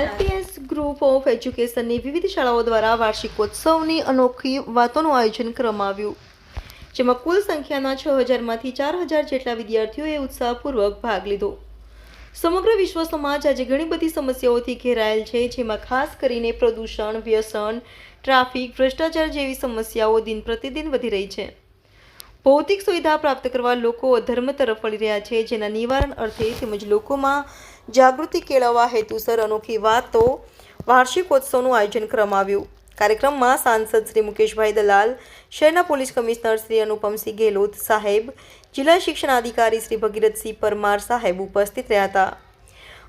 IPS group of એજ્યુકેશનની વિવિધ શાળાઓ દ્વારા વાર્ષિકોત્સવની અનોખી વાતોનું આયોજન કરવામાં આવ્યું, જેમાં કુલ સંખ્યાના છ હજારમાંથી ચાર હજાર જેટલા વિદ્યાર્થીઓએ ઉત્સાહપૂર્વક ભાગ લીધો. સમગ્ર વિશ્વ સમાજ આજે ઘણી બધી સમસ્યાઓથી ઘેરાયેલ છે, જેમાં ખાસ કરીને પ્રદૂષણ, વ્યસન, ટ્રાફિક, ભ્રષ્ટાચાર જેવી સમસ્યાઓ દિન પ્રતિદિન વધી રહી છે. ભૌતિક સુવિધા પ્રાપ્ત કરવા લોકો અધર્મ તરફ વળી રહ્યા છે, જેના નિવારણ અર્થે તેમજ લોકોમાં જાગૃતિ કેળવવા હેતુસર અનોખી વાતો વાર્ષિકોત્સવનું આયોજન કરવામાં આવ્યું. કાર્યક્રમમાં સાંસદ શ્રી મુકેશભાઈ દલાલ, શહેરના પોલીસ કમિશનર શ્રી અનુપમસિંહ ગેહલોત સાહેબ, જિલ્લા શિક્ષણ અધિકારી શ્રી ભગીરથસિંહ પરમાર સાહેબ ઉપસ્થિત રહ્યા હતા.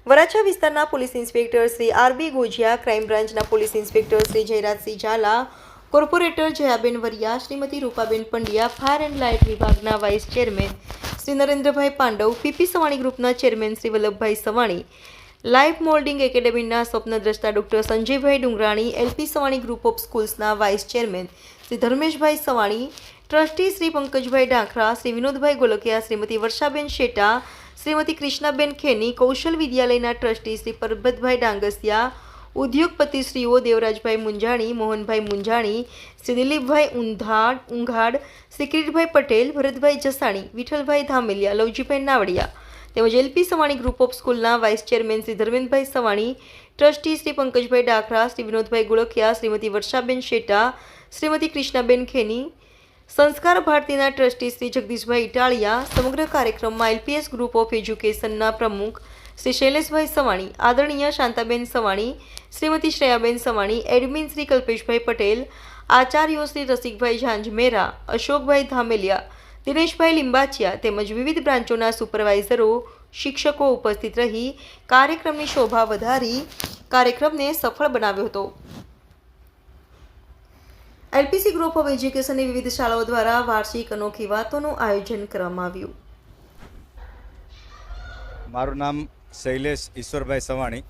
વરાછા વિસ્તારના police inspector Shri RB Gojiya, crime બ્રાન્ચના police inspector Shri Jayrajsinh Zala corporator Jayaben Variya, Shrimati Rupaben Pandya, fire and light વિભાગના vice chairman Shri Narendrabhai Pandav, PP Savani ગ્રુપના chairman Shri Vallabhbhai Savani life moulding એકેડેમીના સ્વપ્નદ્રષ્ટા doctor Sanjaybhai Dungrani, LP Savani group of સ્કૂલ્સના vice chairman Shri Dharmeshbhai Savani, trustee Shri Pankajbhai Dankhara, Shri Vinodbhai Golakiya, Shrimati Varshaben Sheta, Shrimati Krishnaben Kheni, Kaushal વિદ્યાલયના trustee Shri Parbatbhai Dangsiya ઉદ્યોગપતિશ્રીઓ દેવરાજભાઈ મુંજાણી, મોહનભાઈ મુંજાણી શ્રી દિલીપભાઈ ઉંધાડ ઉંઘાડ શ્રી પટેલ, ભરતભાઈ જસાણી, વિઠ્ઠલભાઈ ધામેલિયા, લવજીભાઈ નાવડિયા તેમજ LP Savani group of સ્કૂલના vice chairman Shri Dharmendrabhai Savani, trustee Shri Pankajbhai Dakhara, Shri Vinodbhai Gulkhiya Shrimati Varshaben Sheta, Shrimati Krishnaben Kheni Sanskar ભારતીના trustee Shri Jagdishbhai Italiya, સમગ્ર કાર્યક્રમમાં LPS group of એજ્યુકેશનના પ્રમુખ શ્રી શૈલેષભાઈ સવાણી, આદરણીય Shantaben Savani, Shrimati Shreyaben Savani, admin Shri Kalpeshbhai Patel, આચાર્યો શ્રી રસિકભાઈ ઝાંઝમેરા, અશોકભાઈ ધામેલિયા, દિનેશભાઈ લિંબાચિયા તેમજ વિવિધ બ્રાન્ચોના સુપરવાઇઝરો, શિક્ષકો ઉપસ્થિત રહી કાર્યક્રમની શોભા વધારી કાર્યક્રમને સફળ બનાવ્યો હતો. એલપીસી ગ્રુપ ઓફ એજ્યુકેશનની વિવિધ શાળાઓ દ્વારા વાર્ષિક અનોખી વાતોનું આયોજન કરવામાં આવ્યું. મારું નામ શૈલેષ ઈશ્વરભાઈ સવાણી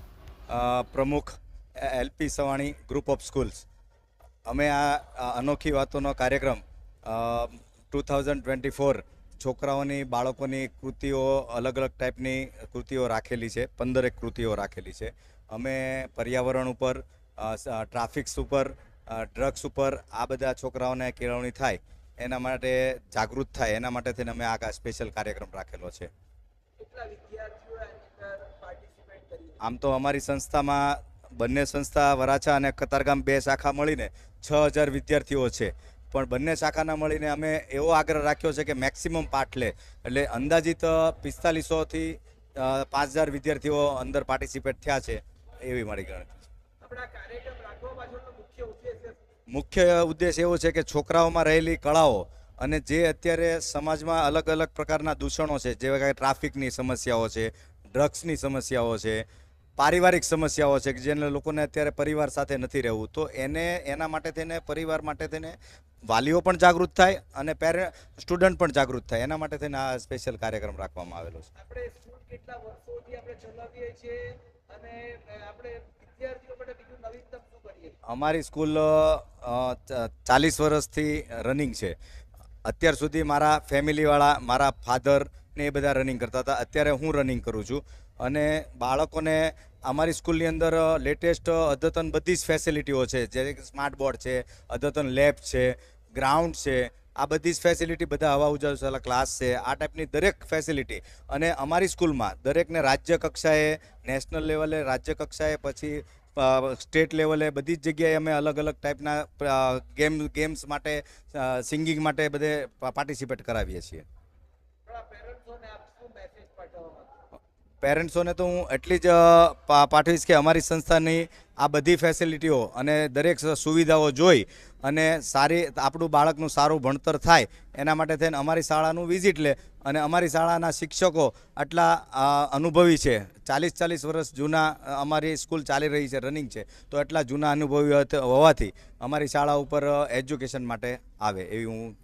પ્રમુખ LP Savani group of schools. અમે આ અનોખી વાતોનો કાર્યક્રમ ટુ થાઉઝન્ડ ટ્વેન્ટી ફોર છોકરાઓની, બાળકોની કૃતિઓ અલગ અલગ ટાઈપની કૃતિઓ રાખેલી છે, પંદરેક કૃતિઓ રાખેલી છે. અમે પર્યાવરણ ઉપર ટ્રાફિક્સ ઉપર ડ્રગ્સ ઉપર આ બધા છોકરાઓને કેળવણી થાય એના માટે જાગૃત થાય એના માટે થઈને અમે આ સ્પેશિયલ કાર્યક્રમ રાખેલો છે. આમ તો અમારી સંસ્થામાં બંને સંસ્થા વરાછા અને કતારગામ બે શાખા મળીને છ હજાર વિદ્યાર્થીઓ છે. પણ બંને શાખાના મળીને અમે એવો આગ્રહ રાખ્યો છે કે મેક્સિમમ પાઠ લે. એટલે અંદાજિત પિસ્તાલીસોથી પાંચ હજાર વિદ્યાર્થીઓ અંદર પાર્ટિસિપેટ થયા છે એવી મારી ગણતરી. મુખ્ય ઉદ્દેશ એવો છે કે છોકરાઓમાં રહેલી કળાઓ અને જે અત્યારે સમાજમાં અલગ અલગ પ્રકારના દૂષણો છે જેવા કે ટ્રાફિકની સમસ્યાઓ છે ડ્રગ્સની સમસ્યાઓ છે પારિવારિક સમસ્યાઓ છે કે જેને લોકોને અત્યારે પરિવાર સાથે નથી રહેવું તો એને એના માટે થઈને પરિવાર માટે થઈને વાલીઓ પણ જાગૃત થાય અને પેરે સ્ટુડન્ટ પણ જાગૃત થાય. એના માટે થઈને આ સ્પેશિયલ કાર્યક્રમ રાખવામાં આવેલો છે. આપણે સ્કૂલ કેટલા વર્ષોથી આપણે ચલાવીએ છીએ અને આપણે અમારી સ્કૂલ ચાલીસ વર્ષથી રનિંગ છે. અત્યાર સુધી મારા ફેમિલીવાળા, મારા ફાધર ને એ બધા રનિંગ કરતા હતા. અત્યારે હું રનિંગ કરું છું. અને બાળકોને અમારી સ્કૂલની અંદર લેટેસ્ટ અદ્યતન બધી જ ફેસિલિટીઓ છે. જે સ્માર્ટ બોર્ડ છે, અદ્યતન લેબ છે ગ્રાઉન્ડ છે આ બધી જ ફેસિલિટી બધા હવા ઉજાસવાલા ક્લાસ છે. આ ટાઈપની દરેક ફેસિલિટી અને અમારી સ્કૂલમાં દરેકને રાજ્ય કક્ષાએ નેશનલ લેવલે રાજ્ય કક્ષાએ, પછી સ્ટેટ લેવલે બધી જ જગ્યાએ અમે અલગ અલગ ટાઈપના ગેમ ગેમ્સ માટે સિંગિંગ માટે બધે પાર્ટિસિપેટ કરાવીએ છીએ. પેરેન્ટ્સોને તો હું એટલી જ પાઠવીશ કે અમારી સંસ્થાની આ બધી ફેસિલિટીઓ અને દરેક સુવિધાઓ જોઈ અને સારી આપણું બાળકનું સારું ભણતર થાય, એના માટે થઈને અમારી શાળાનું વિઝિટ લે અને અમારી શાળાના શિક્ષકો આટલા અનુભવી છે. ચાલીસ ચાલીસ વર્ષ જૂના અમારી સ્કૂલ ચાલી રહી છે રનિંગ છે. તો એટલા જૂના અનુભવી હોવાથી અમારી શાળા ઉપર એજ્યુકેશન માટે આવે એવી હું